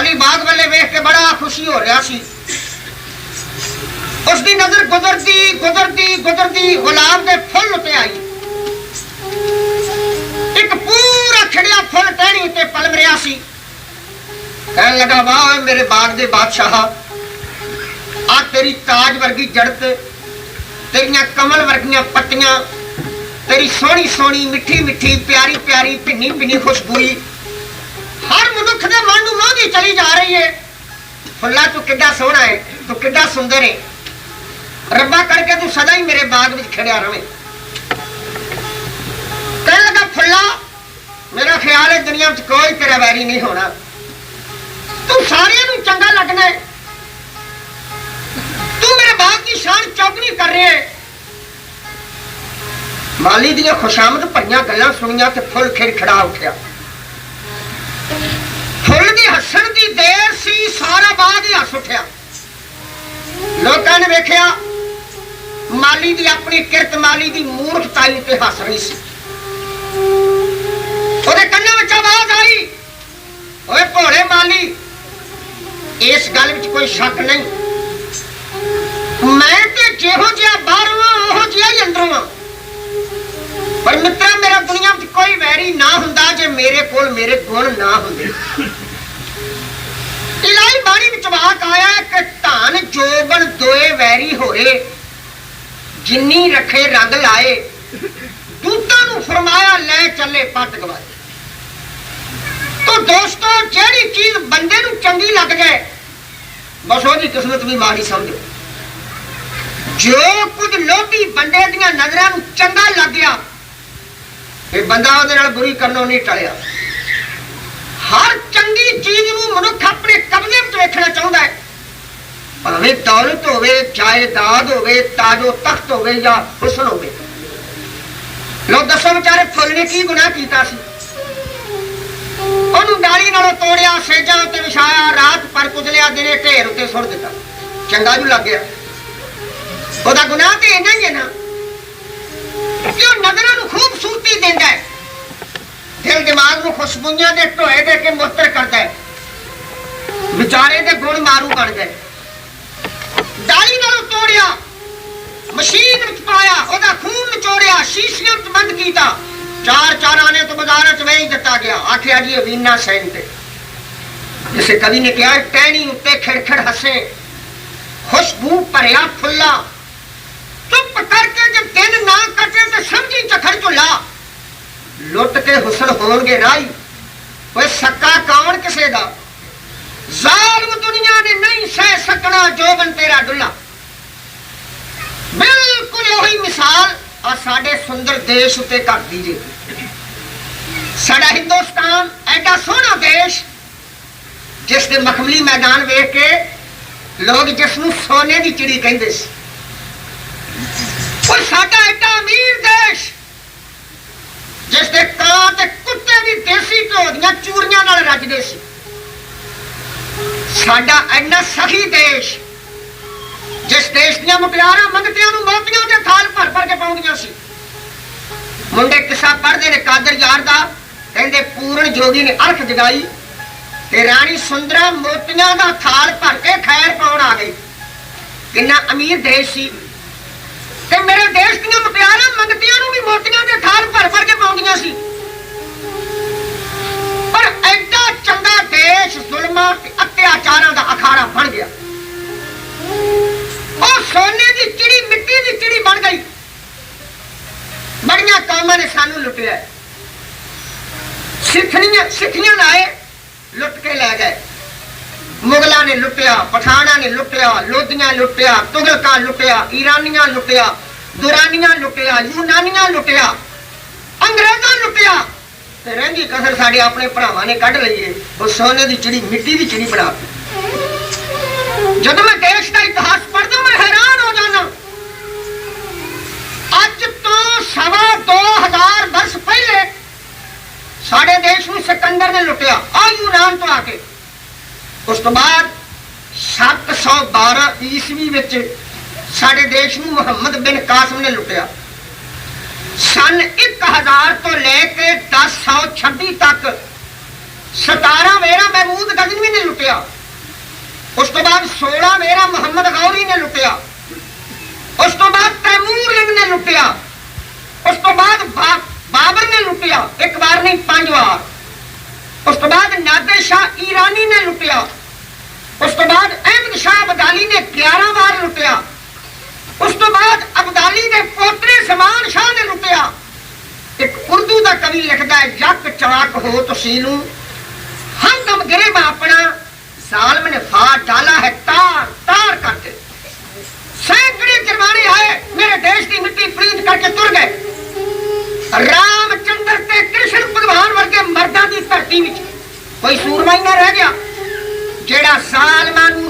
ਮਾਲੀ ਬਾਗ ਵੱਲੇ ਵੇਖ ਕੇ ਬੜਾ ਖੁਸ਼ੀ ਹੋ ਰਿਹਾ ਸੀ। ਉਸ ਦੀ ਨਜ਼ਰ ਗੁਜ਼ਰਦੀ ਗੁਜ਼ਰਦੀ ਗੁਜ਼ਰਦੀ ਗੁਲਾਬ ਦੇ ਫੁੱਲ ਤੇ ਆਈ। ਇੱਕ ਪੂਰਾ ਖਿੜਿਆ ਫੁੱਲ ਟਹਿਣੀ ਉੱਤੇ ਪਲਮ ਰਿਹਾ ਸੀ। ਕਹਿਣ ਲੱਗਾ, ਵਾਹ ਮੇਰੇ ਬਾਗ ਦੇ ਬਾਦਸ਼ਾਹ ਆ ਤੇਰੀ ਤਾਜ ਵਰਗੀ ਜੜਤ, ਤੇਰੀਆਂ ਕਮਲ ਵਰਗੀਆਂ ਪੱਤੀਆਂ, ਤੇਰੀ ਸੋਹਣੀ ਸੋਹਣੀ ਮਿੱਠੀ ਮਿੱਠੀ ਪਿਆਰੀ ਪਿਆਰੀ ਭਿੰਨੀ ਭਿੰਨੀ ਖੁਸ਼ਬੂਈ ਮਨੁੱਖ ਦੇ ਮਨ ਨੂੰ ਮੋਹਦੀ ਚਲੀ ਜਾ ਰਹੀ ਹੈ ਫੁੱਲਾ, ਤੂੰ ਕਿੱਡਾ ਸੋਹਣਾ ਹੈ ਤੂੰ ਕਿੱਡਾ ਸੁੰਦਰ ਹੈ ਰੱਬਾ ਕਰਕੇ ਤੂੰ ਸਦਾ ਹੀ ਮੇਰੇ ਬਾਗ ਵਿੱਚ ਖੜਿਆ ਰਵੇਂ। ਕਹਿਣ ਲੱਗਾ, ਫੁੱਲਾ, ਮੇਰਾ ਖਿਆਲ ਹੈ ਦੁਨੀਆ ਵਿੱਚ ਕੋਈ ਤੇਰਾ ਵੈਰੀ ਨਹੀਂ ਹੋਣਾ। ਤੂੰ ਸਾਰਿਆਂ ਨੂੰ ਚੰਗਾ ਲੱਗਣਾ ਹੈ ਤੂੰ ਮੇਰੇ ਬਾਗ ਦੀ ਸ਼ਾਨ ਚੌਗਣੀ ਕਰ ਰਿਹਾ ਹੈ ਮਾਲੀ ਦੀਆਂ ਖੁਸ਼ਾਮਦ ਭਰੀਆਂ ਗੱਲਾਂ ਸੁਣੀਆਂ ਤੇ ਫੁੱਲ ਖਿੜ ਖੜਾ ਉੱਠਿਆ। ਹੱਸਣ ਦੀ ਦੇਰ ਸੀ, ਸਾਰਾ ਬਾਗ ਹੀ ਹੱਸ ਉੱਠਿਆ। ਲੋਕਾਂ ਨੇ ਵੇਖਿਆ, ਮਾਲੀ ਦੀ ਆਪਣੀ ਕਿਰਤ, ਮਾਲੀ ਦੀ ਮੂਰਖਤਾਈ ਤੇ ਹੱਸ ਰਹੀ ਸੀ। ਉਹਦੇ ਕੰਨਾਂ ਵਿੱਚ ਆਵਾਜ਼ ਆਈ, ਓਏ ਭੋਲੇ ਮਾਲੀ, ਇਸ ਗੱਲ ਵਿੱਚ ਕੋਈ ਸ਼ੱਕ ਨਹੀਂ। ਮੈਂ ਤੇ ਜਿਹੋ ਜਿਹਾ ਬਾਹਰੋਂ ਆ ਜਿਹਾ ਹੀ ਅੰਦਰੋਂ ਆ। ਪਰ ਮਿੱਤਰਾ, ਮੇਰਾ ਦੁਨੀਆ ਵਿੱਚ ਕੋਈ ਵੈਰੀ ਨਾ ਹੁੰਦਾ ਜੇ ਮੇਰੇ ਕੋਲ ਮੇਰੇ ਗੁਣ ਨਾ ਹੁੰਦੇ। ਵਾਕ ਆਇਆ ਕਿ ਧਨ ਜੋਬਨ ਦੋਏ ਵੈਰੀ ਹੋਏ, ਜਿੰਨੀ ਰੱਖੇ ਰੰਗ ਲਾਏ, ਦੂਤਾਂ ਨੂੰ ਫਰਮਾਇਆ ਲੈ ਚੱਲੇ ਪੱਟ ਗਵਾਏ। ਤੋ ਦੋਸਤੋ, ਜਿਹੜੀ ਚੀਜ਼ ਬੰਦੇ ਨੂੰ ਚੰਗੀ ਲੱਗ ਜਾਏ, ਬਸ ਉਹਦੀ ਕਿਸਮਤ ਵੀ ਮਾੜੀ ਸਮਝੋ। ਜੋ ਕੁਝ ਲੋਭੀ ਬੰਦੇ ਦੀਆਂ ਨਜ਼ਰਾਂ ਨੂੰ ਚੰਗਾ ਲੱਗ ਗਿਆ, ਇਹ ਬੰਦਾ ਉਹਦੇ ਨਾਲ ਬੁਰੀ ਕਰਨੋਂ ਨਹੀਂ ਟਲਿਆ। ਹਰ ਚੰਗੀ ਚੀਜ਼ ਨੂੰ ਮਨੁੱਖ ਆਪਣੇ ਕਬਜ਼ੇ ਵਿੱਚ ਵੇਖਣਾ ਚਾਹੁੰਦਾ ਹੈ? ਭਾਵੇਂ ਦੌਲਤ ਹੋਵੇ, ਜਾਇਦਾਦ ਹੋਵੇ, ਤਾਜੋ ਤਖਤ ਹੋਵੇ ਜਾਂ ਹੁਸਨ ਹੋਵੇ। ਲੋ ਦੱਸੋ ਵਿਚਾਰੇ, ਫੁੱਲ ਨੇ ਕੀ ਗੁਨਾਹ ਕੀਤਾ ਸੀ? ਉਹਨੂੰ ਡਾਲੀ ਨਾਲੋਂ ਤੋੜਿਆ, ਸੇਜਾਂ ਉੱਤੇ ਵਿਛਾਇਆ, ਰਾਤ ਪਰ ਕੁਚਲਿਆ ਦਿਨੇ ਢੇਰ ਉੱਤੇ ਸੁੱਟ ਦਿੱਤਾ। ਚੰਗਾ ਜੂ ਲੱਗ ਗਿਆ। ਉਹਦਾ ਗੁਨਾਹ ਤੇ ਇੰਨਾ ਹੀ ਹੈ ਨਾ। ਕਿ ਉਹ ਨਗਰਾਂ ਨੂੰ ਖੂਬਸੂਰਤੀ ਦਿੰਦਾ ਹੈ? ਨੂੰ ਖੁਸ਼ਬੂਆਂ ਦੇ ਢੋਏ ਦੇ ਕੇ ਮੁੱਤਰ ਕਰਦਾ ਹੈ। ਵਿਚਾਰੇ ਦੇ ਗੁਣ ਮਾਰੂ ਬਣ ਗਏ। ਡਾਲੀ ਨਾਲੋਂ ਤੋੜਿਆ, ਮਸ਼ੀਨ ਵਿੱਚ ਪਾਇਆ, ਉਹਦਾ ਖੂਨ ਨਿਚੋੜਿਆ, ਸ਼ੀਸ਼ੀਆਂ ਵਿੱਚ ਬੰਦ ਕੀਤਾ। ਚਾਰ ਚਾਰ ਆਨੇ ਤੋਂ ਬਾਜ਼ਾਰ ਚ ਵੇਚ ਦਿੱਤਾ ਗਿਆ। ਆਖਿਆ ਜੀ, ਇਹ ਸੈਨ ਤੇ ਜਿਸੇ ਕਵੀ ਨੇ ਕਿਹਾ ਟਹਿਣੀ ਉੱਤੇ ਖਿੜਖਿੜ ਹੱਸੇ। ਖੁਸ਼ਬੂ ਭਰਿਆ ਫੁੱਲਾ। ਚੁੱਪ ਕਰਕੇ ਜਦ ਦਿਨ ਨਾ ਕੱਟੇ ਤੇ ਸਮਝੀ ਚਖੜ ਝੁੱਲਾ ਲੁੱਟ ਕੇ ਹੁਸਨ ਹੋਣਗੇ ਰਾਈ ਓਏ ਸੱਕਾ ਕੌਣ ਕਿਸੇ ਦਾ? ਜ਼ਾਲਮ ਦੁਨੀਆ ਨੇ ਨਹੀਂ ਸਹਿ ਸਕਣਾ ਜੋਬਨ ਤੇਰਾ ਡੁੱਲਾ। ਬਿਲਕੁਲ ਉਹੀ ਮਿਸਾਲ ਆ ਸਾਡੇ ਸੁੰਦਰ ਦੇਸ਼ ਉਤੇ ਕਰਦੀ ਜੇ ਸਾਡਾ ਹਿੰਦੁਸਤਾਨ ਐਡਾ ਸੋਹਣਾ ਦੇਸ਼, ਜਿਸ ਦੇ ਮਖਮਲੀ ਮੈਦਾਨ ਵੇਖ ਕੇ ਲੋਕ ਜਿਸ ਨੂੰ ਸੋਨੇ ਦੀ ਚਿੜੀ ਕਹਿੰਦੇ ਸੀ। ਉਹ ਸਾਡਾ ਐਡਾ ਅਮੀਰ ਦੇਸ਼ ਜਿਸ ਦੇ ਕਾਂ ਤੇ ਕੁੱਤੇ ਵੀ ਦੇਸੀ ਘਿਓ ਦੀਆਂ ਚੂਰੀਆਂ ਸਾਡਾ ਐਨਾ ਸਖੀ ਦੇਸ਼, ਜਿਸ ਦੇਸ਼ ਦੀਆਂ ਮੁਟਿਆਰਾਂ ਮੰਗਤਿਆਂ ਨੂੰ ਮੋਤੀਆਂ ਦੇ ਥਾਲ ਭਰ ਭਰ ਕੇ ਪਾਉਂਦੀਆਂ ਸੀ। ਮੁੰਡੇ ਕਿੱਸਾ ਪੜ੍ਹਦੇ ਨੇ ਕਾਦਰ ਯਾਰ ਦਾ, ਕਹਿੰਦੇ ਪੂਰਨ ਜੋਗੀ ਨੇ ਅਰਖ ਜਗਾਈ, ਤੇ ਰਾਣੀ ਸੁੰਦਰਾ ਮੋਤੀਆਂ ਦਾ ਥਾਲ ਭਰ ਕੇ ਖੈਰ ਪਾਉਣ ਆ ਗਈ। ਕਿੰਨਾ ਅਮੀਰ ਦੇਸ਼ ਸੀ। ਤੇ ਮੇਰੇ ਦੇਸ਼ ਦੀਆਂ ਮੁਟਿਆਰਾਂ ਮੰਗਤੀਆਂ ਨੂੰ ਵੀ ਮੋਤੀਆਂ ਦੇ ਥਾਲ ਭਰ ਭਰ ਕੇ ਪਾਉਂਦੀਆਂ ਸੀ। ਜ਼ੁਲਮਾਂ ਤੇ ਅਤਿਆਚਾਰਾਂ ਦਾ ਅਖਾੜਾ ਬਣ ਗਿਆ। ਉਹ ਸੋਨੇ ਦੀ ਚਿੜੀ ਮਿੱਟੀ ਦੀ ਚਿੜੀ ਬਣ ਗਈ। ਬੜੀਆਂ ਕੌਮਾਂ ਨੇ ਸਾਨੂੰ ਲੁੱਟਿਆ। ਸਿੱਖਣੀਆਂ ਸਿੱਖੀਆਂ ਲਾਏ ਲੁੱਟ ਕੇ ਲੈ ਗਏ। ਮੁਗਲਾਂ ਨੇ ਲੁੱਟਿਆ ਪਠਾਨਾਂ ਨੇ ਲੁੱਟਿਆ, ਲੋਧੀਆਂ ਲੁੱਟਿਆ, ਤੁਗਲਕਾਂ ਲੁੱਟਿਆ, ਈਰਾਨੀਆਂ ਲੁੱਟਿਆ, ਦੁਰਾਨੀਆਂ ਲੁੱਟਿਆ, ਯੂਨਾਨੀਆਂ ਲੁੱਟਿਆ, ਅੰਗਰੇਜ਼ਾਂ ਲੁੱਟਿਆ। ਤੇ ਰਹਿੰਦੀ ਕਸਰ ਸਾਡੇ ਆਪਣੇ ਭਰਾਵਾਂ ਨੇ ਕੱਢ ਲਈਏ ਉਹ ਸੋਨੇ ਦੀ ਚਿੜੀ ਮਿੱਟੀ ਦੀ ਚਿੜੀ ਬਣਾ ਜਦੋਂ ਮੈਂ ਦੇਸ਼ ਦਾ ਇਤਿਹਾਸ ਪੜ੍ਹਦਾ, ਮੈਂ ਹੈਰਾਨ ਹੋ ਜਾਂਦਾ। ਅੱਜ ਤੋਂ ਸਵਾ 2000 ਵਰਸ਼ ਪਹਿਲੇ ਸਾਡੇ ਦੇਸ਼ ਨੂੰ ਸਿਕੰਦਰ ਨੇ ਲੁੱਟਿਆ ਆ ਯੂਨਾਨ ਤੋਂ ਆ ਕੇ। ਉਸ ਤੋਂ ਬਾਅਦ 712 ਈਸਵੀ ਵਿੱਚ ਸਾਡੇ ਦੇਸ਼ ਨੂੰ ਮੁਹੰਮਦ ਬਿਨ ਕਾਸਮ ਨੇ ਲੁੱਟਿਆ। 1000 ਤੋਂ ਲੈ ਕੇ 1026 ਤੱਕ 17 ਵੇਰਾ ਮਹਿਮੂਦ ਗਜ਼ਨਵੀ ਨੇ ਲੁੱਟਿਆ ਤੋਂ ਬਾਅਦ 16 ਮੇਰਾ ਮੁਹੰਮਦ ਗੌਰੀ ਨੇ ਲੁੱਟਿਆ ਉਸ ਤੋਂ ਬਾਅਦ ਤੈਮੂਰ ਲਿੰਗ ਨੇ ਲੁੱਟਿਆ ਉਸ ਤੋਂ ਬਾਅਦ ਬਾ- ਬਾਬਰ ਨੇ ਲੁੱਟਿਆ ਇੱਕ ਵਾਰ ਨਹੀਂ ਪੰਜ ਵਾਰ ਉਸ ਤੋਂ ਬਾਅਦ ਨਾਦਰ ਸ਼ਾਹ ਈਰਾਨੀ ਨੇ ਲੁੱਟਿਆ ਉਸ ਤੋਂ ਬਾਅਦ ਅਹਿਮਦ ਸ਼ਾਹ ਅਬਦਾਲੀ ਨੇ 11 ਵਾਰ ਲੁੱਟਿਆ ਉਸ ਤੋਂ ਬਾਅਦ ਅਬਦਾਲੀ ਦੇ ਪੋਤਰੇ ਸਮਾਨ ਸ਼ਾਹ ਨੇ ਲੁੱਟਿਆ ਇੱਕ ਉਰਦੂ ਦਾ ਕਵੀ ਲਿਖਦਾ ਹੈ, ਜੱਕ ਚਵਾਕ ਹੋ ਤੁਸੀਂ ਨੂੰ। ਹੰਦਮ ਗਰੇਬ ਆਪਣਾ, ਜ਼ਾਲਮ ਨੇ ਫਾ ਡਾਲਾ ਹੈ, ਤਾਰ ਤਾਰ ਕਰਕੇ ਸੈਂਕੜੇ ਜਰਮਾਨੇ ਆਏ, ਮੇਰੇ ਦੇਸ਼ ਦੀ ਮਿੱਟੀ ਪ੍ਰੀਤ ਕਰਕੇ ਤੁਰ ਗਏ। ਰਾਮ ਚੰਦਰ ਤੇ ਕ੍ਰਿਸ਼ਨ ਭਗਵਾਨ ਵਰਗੇ ਮਰਦਾਂ ਦੀ ਧਰਤੀ ਵਿੱਚ ਕੋਈ ਸੂਰਮਾ ਹੀ ਨਾ ਰਹਿ ਗਿਆ, ਜਿਹੜਾ ਜ਼ਾਲਮਾਂ ਨੂੰ